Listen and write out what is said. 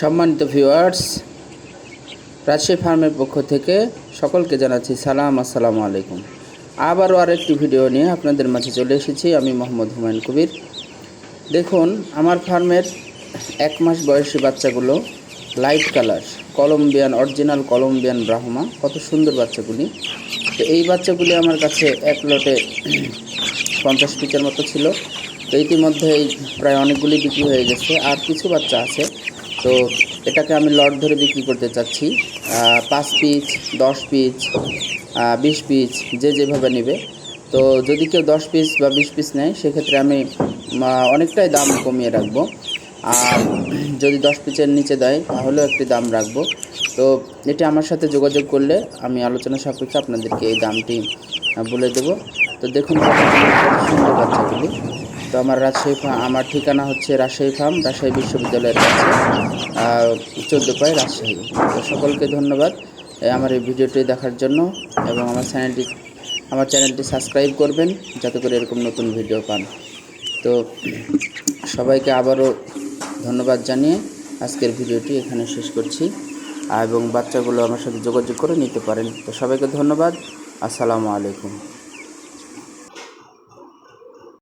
সম্মানিত ভিউয়ার্স রাজশাহী ফার্মের পক্ষ থেকে সকলকে জানাচ্ছি সালাম, আসসালামু আলাইকুম। আবারও আরেকটি ভিডিও নিয়ে আপনাদের মাঝে চলে এসেছি, আমি মোহাম্মদ হুমায়ুন কবির। দেখুন, আমার ফার্মের এক মাস বয়সী বাচ্চাগুলো light colour Colombian original Colombian Brahma কত সুন্দর বাচ্চাগুলি। তো এই বাচ্চাগুলি আমার কাছে এক লটে পঞ্চাশ পিসের মতো ছিল। তো ইতিমধ্যে এই প্রায় অনেকগুলি বিক্রি হয়ে গেছে, আর কিছু বাচ্চা আছে। তো এটাকে আমি লট ধরে বিক্রি করতে চাচ্ছি। পাঁচ পিস দশ পিস বিশ পিস যে যেভাবে নেবে। তো যদি কেউ দশ পিস বা বিশ পিস নেয়, সেক্ষেত্রে আমি অনেকটাই দাম কমিয়ে রাখব। আর যদি দশ পিসের নিচে দেয়, তাহলেও একটি দাম রাখব। তো এটি আমার সাথে যোগাযোগ করলে আমি আলোচনা সাপেক্ষে আপনাদেরকে এই দামটি বলে দেবো। তো দেখুন সুন্দর বাচ্চাগুলি। তো আমার রাজশাহী ফার্ম আমার ঠিকানা হচ্ছে রাজশাহী ফার্ম, রাজশাহী বিশ্ববিদ্যালয়ের কাছে চোদ্দ পায় রাজশাহী। তো সকলকে ধন্যবাদ আমার এই ভিডিওটি দেখার জন্য এবং আমার চ্যানেলটি আমার চ্যানেলটি সাবস্ক্রাইব করবেন যাতে করে এরকম নতুন ভিডিও পান। তো সবাইকে আবারও ধন্যবাদ জানিয়ে আজকের ভিডিওটি এখানে শেষ করছি। এবং বাচ্চাগুলো আমার সাথে যোগাযোগ করে নিতে পারেন। তো সবাইকে ধন্যবাদ। আসসালামু আলাইকুম।